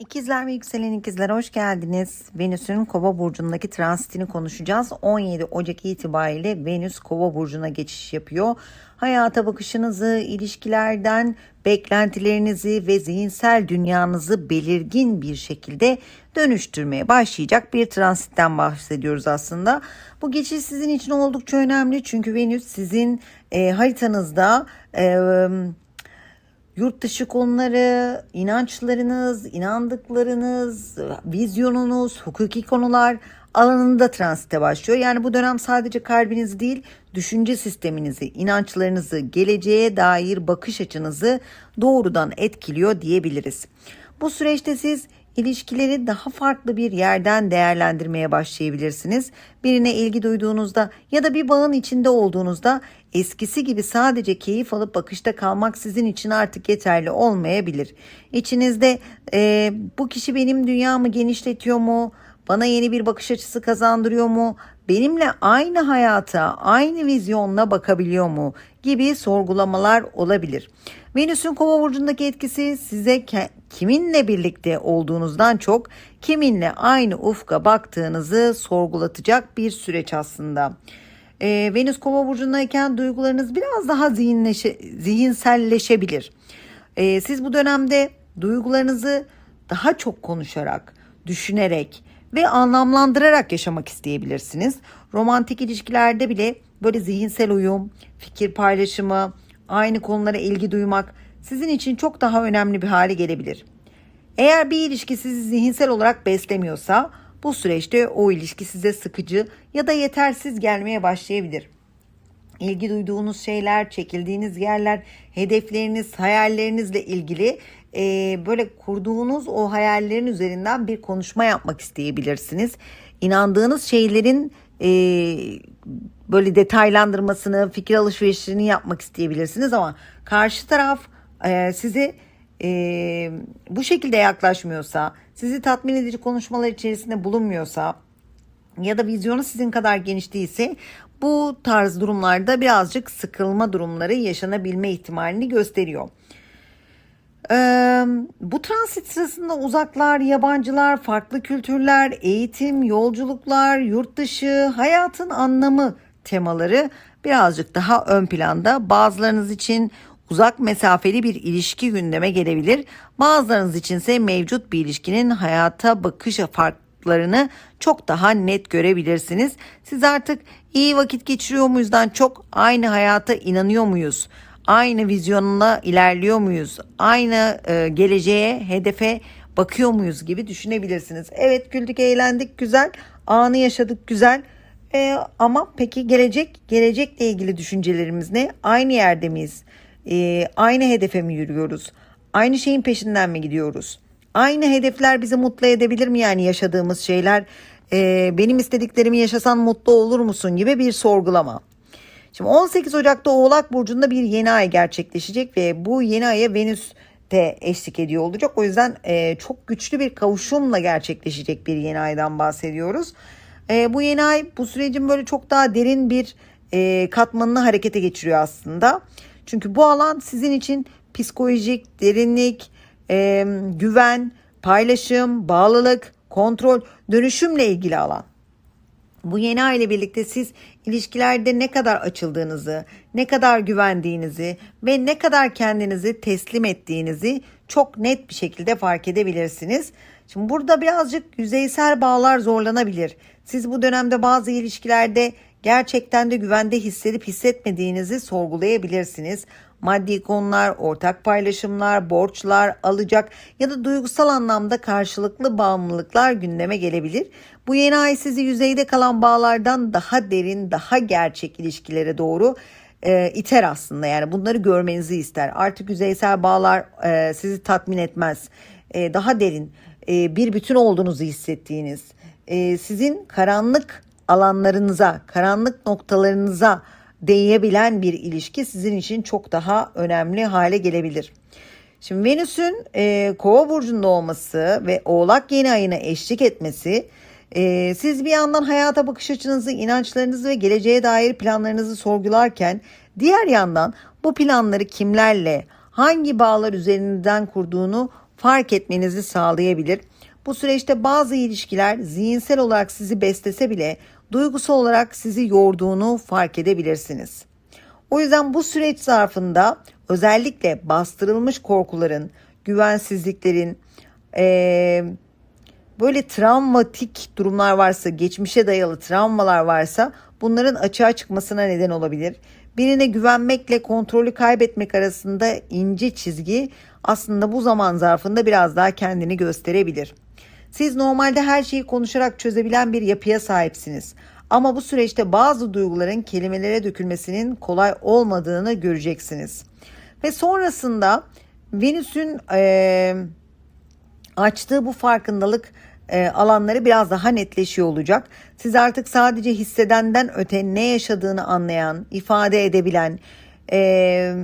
İkizler ve yükselen ikizler hoş geldiniz. Venüs'ün kova burcundaki transitini konuşacağız. 17 Ocak itibariyle Venüs kova burcuna geçiş yapıyor. Hayata bakışınızı, ilişkilerden beklentilerinizi ve zihinsel dünyanızı belirgin bir şekilde dönüştürmeye başlayacak bir transitten bahsediyoruz aslında. Bu geçiş sizin için oldukça önemli çünkü Venüs sizin e, haritanızda e, yurt dışı konuları, inançlarınız, inandıklarınız, vizyonunuz, hukuki konular alanında transite başlıyor. Yani bu dönem sadece kalbinizi değil, düşünce sisteminizi, inançlarınızı, geleceğe dair bakış açınızı doğrudan etkiliyor diyebiliriz. Bu süreçte siz ilişkileri daha farklı bir yerden değerlendirmeye başlayabilirsiniz. Birine ilgi duyduğunuzda ya da bir bağın içinde olduğunuzda eskisi gibi sadece keyif alıp bakışta kalmak sizin için artık yeterli olmayabilir. İçinizde e, bu kişi benim dünyamı genişletiyor mu? Bana yeni bir bakış açısı kazandırıyor mu? Benimle aynı hayata, aynı vizyonla bakabiliyor mu? gibi sorgulamalar olabilir. Venüs'ün kova burcundaki etkisi size kiminle birlikte olduğunuzdan çok kiminle aynı ufka baktığınızı sorgulatacak bir süreç aslında. Ee, Venüs kova burcundayken duygularınız biraz daha zihinleşe, zihinselleşebilir. Ee, siz bu dönemde duygularınızı daha çok konuşarak, düşünerek ve anlamlandırarak yaşamak isteyebilirsiniz. Romantik ilişkilerde bile böyle zihinsel uyum, fikir paylaşımı, aynı konulara ilgi duymak sizin için çok daha önemli bir hale gelebilir. Eğer bir ilişki sizi zihinsel olarak beslemiyorsa bu süreçte o ilişki size sıkıcı ya da yetersiz gelmeye başlayabilir. İlgi duyduğunuz şeyler, çekildiğiniz yerler, hedefleriniz, hayallerinizle ilgili e, böyle kurduğunuz o hayallerin üzerinden bir konuşma yapmak isteyebilirsiniz. İnandığınız şeylerin e, böyle detaylandırmasını, fikir alışverişini yapmak isteyebilirsiniz ama karşı taraf e, sizi e, bu şekilde yaklaşmıyorsa, sizi tatmin edici konuşmalar içerisinde bulunmuyorsa ya da vizyonu sizin kadar geniş değilse bu tarz durumlarda birazcık sıkılma durumları yaşanabilme ihtimalini gösteriyor. Ee, bu transit sırasında uzaklar, yabancılar, farklı kültürler, eğitim, yolculuklar, yurt dışı, hayatın anlamı temaları birazcık daha ön planda. Bazılarınız için uzak mesafeli bir ilişki gündeme gelebilir. Bazılarınız içinse mevcut bir ilişkinin hayata bakış farklarını çok daha net görebilirsiniz. Siz artık iyi vakit geçiriyor muyuzdan çok aynı hayata inanıyor muyuz? Aynı vizyonla ilerliyor muyuz? Aynı e, geleceğe, hedefe bakıyor muyuz gibi düşünebilirsiniz. Evet güldük, eğlendik, güzel. Anı yaşadık, güzel. E, ama peki gelecek, gelecekle ilgili düşüncelerimiz ne? Aynı yerde miyiz? E, aynı hedefe mi yürüyoruz? Aynı şeyin peşinden mi gidiyoruz? Aynı hedefler bizi mutlu edebilir mi yani yaşadığımız şeyler? E, benim istediklerimi yaşasan mutlu olur musun gibi bir sorgulama. Şimdi 18 Ocak'ta Oğlak Burcu'nda bir yeni ay gerçekleşecek ve bu yeni aya Venüs de eşlik ediyor olacak. O yüzden e, çok güçlü bir kavuşumla gerçekleşecek bir yeni aydan bahsediyoruz. E, bu yeni ay bu sürecin böyle çok daha derin bir e, katmanını harekete geçiriyor aslında. Çünkü bu alan sizin için psikolojik, derinlik, e, güven, paylaşım, bağlılık, kontrol, dönüşümle ilgili alan. Bu yeni ay ile birlikte siz ilişkilerde ne kadar açıldığınızı, ne kadar güvendiğinizi ve ne kadar kendinizi teslim ettiğinizi çok net bir şekilde fark edebilirsiniz. Şimdi burada birazcık yüzeysel bağlar zorlanabilir. Siz bu dönemde bazı ilişkilerde gerçekten de güvende hissedip hissetmediğinizi sorgulayabilirsiniz. Maddi konular, ortak paylaşımlar, borçlar, alacak ya da duygusal anlamda karşılıklı bağımlılıklar gündeme gelebilir. Bu yeni ay sizi yüzeyde kalan bağlardan daha derin, daha gerçek ilişkilere doğru e, iter aslında. Yani bunları görmenizi ister. Artık yüzeysel bağlar e, sizi tatmin etmez. E, daha derin, e, bir bütün olduğunuzu hissettiğiniz, e, sizin karanlık alanlarınıza, karanlık noktalarınıza değebilen bir ilişki sizin için çok daha önemli hale gelebilir. Şimdi Venüs'ün e, Kova burcunda olması ve Oğlak yeni ayına eşlik etmesi e, siz bir yandan hayata bakış açınızı, inançlarınızı ve geleceğe dair planlarınızı sorgularken diğer yandan bu planları kimlerle, hangi bağlar üzerinden kurduğunu fark etmenizi sağlayabilir. Bu süreçte bazı ilişkiler zihinsel olarak sizi beslese bile duygusal olarak sizi yorduğunu fark edebilirsiniz. O yüzden bu süreç zarfında özellikle bastırılmış korkuların, güvensizliklerin, eee, böyle travmatik durumlar varsa, geçmişe dayalı travmalar varsa bunların açığa çıkmasına neden olabilir. Birine güvenmekle kontrolü kaybetmek arasında ince çizgi aslında bu zaman zarfında biraz daha kendini gösterebilir. Siz normalde her şeyi konuşarak çözebilen bir yapıya sahipsiniz. Ama bu süreçte bazı duyguların kelimelere dökülmesinin kolay olmadığını göreceksiniz. Ve sonrasında Venüs'ün eee açtığı bu farkındalık e, alanları biraz daha netleşiyor olacak. Siz artık sadece hissedenden öte ne yaşadığını anlayan, ifade edebilen e,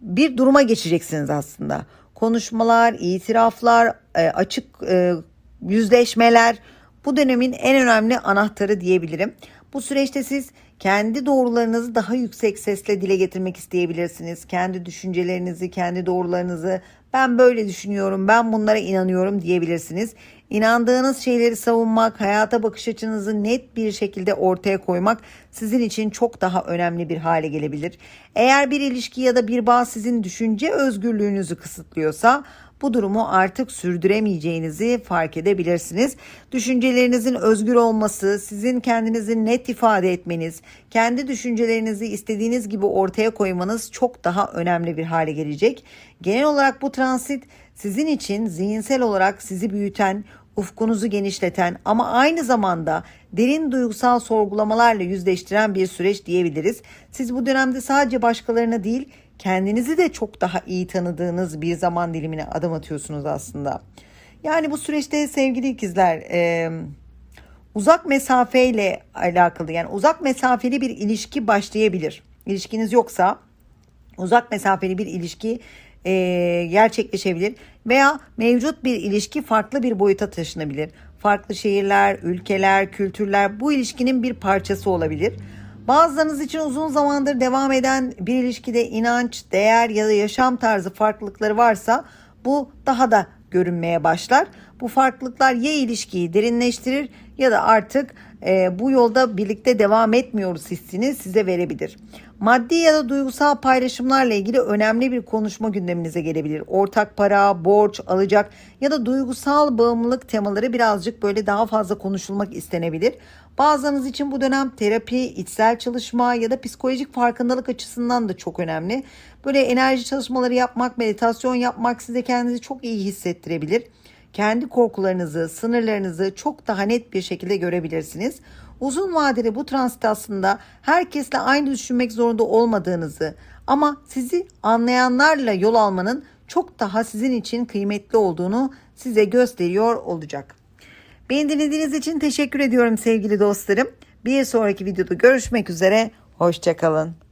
bir duruma geçeceksiniz aslında. Konuşmalar, itiraflar, e, açık e, yüzleşmeler bu dönemin en önemli anahtarı diyebilirim. Bu süreçte siz kendi doğrularınızı daha yüksek sesle dile getirmek isteyebilirsiniz. Kendi düşüncelerinizi, kendi doğrularınızı ben böyle düşünüyorum, ben bunlara inanıyorum diyebilirsiniz. İnandığınız şeyleri savunmak, hayata bakış açınızı net bir şekilde ortaya koymak sizin için çok daha önemli bir hale gelebilir. Eğer bir ilişki ya da bir bağ sizin düşünce özgürlüğünüzü kısıtlıyorsa bu durumu artık sürdüremeyeceğinizi fark edebilirsiniz. Düşüncelerinizin özgür olması, sizin kendinizi net ifade etmeniz, kendi düşüncelerinizi istediğiniz gibi ortaya koymanız çok daha önemli bir hale gelecek. Genel olarak bu transit sizin için zihinsel olarak sizi büyüten, ufkunuzu genişleten ama aynı zamanda derin duygusal sorgulamalarla yüzleştiren bir süreç diyebiliriz. Siz bu dönemde sadece başkalarına değil, kendinizi de çok daha iyi tanıdığınız bir zaman dilimine adım atıyorsunuz aslında. Yani bu süreçte sevgili ikizler e, uzak mesafeyle alakalı yani uzak mesafeli bir ilişki başlayabilir. İlişkiniz yoksa uzak mesafeli bir ilişki e, gerçekleşebilir veya mevcut bir ilişki farklı bir boyuta taşınabilir. Farklı şehirler, ülkeler, kültürler bu ilişkinin bir parçası olabilir. Bazılarınız için uzun zamandır devam eden bir ilişkide inanç, değer ya da yaşam tarzı farklılıkları varsa bu daha da görünmeye başlar. Bu farklılıklar ya ilişkiyi derinleştirir ya da artık e, bu yolda birlikte devam etmiyoruz hissini size verebilir. Maddi ya da duygusal paylaşımlarla ilgili önemli bir konuşma gündeminize gelebilir. Ortak para, borç, alacak ya da duygusal bağımlılık temaları birazcık böyle daha fazla konuşulmak istenebilir. Bazılarınız için bu dönem terapi, içsel çalışma ya da psikolojik farkındalık açısından da çok önemli. Böyle enerji çalışmaları yapmak, meditasyon yapmak size kendinizi çok iyi hissettirebilir. Kendi korkularınızı, sınırlarınızı çok daha net bir şekilde görebilirsiniz. Uzun vadeli bu transit aslında herkesle aynı düşünmek zorunda olmadığınızı ama sizi anlayanlarla yol almanın çok daha sizin için kıymetli olduğunu size gösteriyor olacak. Beni dinlediğiniz için teşekkür ediyorum sevgili dostlarım. Bir sonraki videoda görüşmek üzere. Hoşçakalın.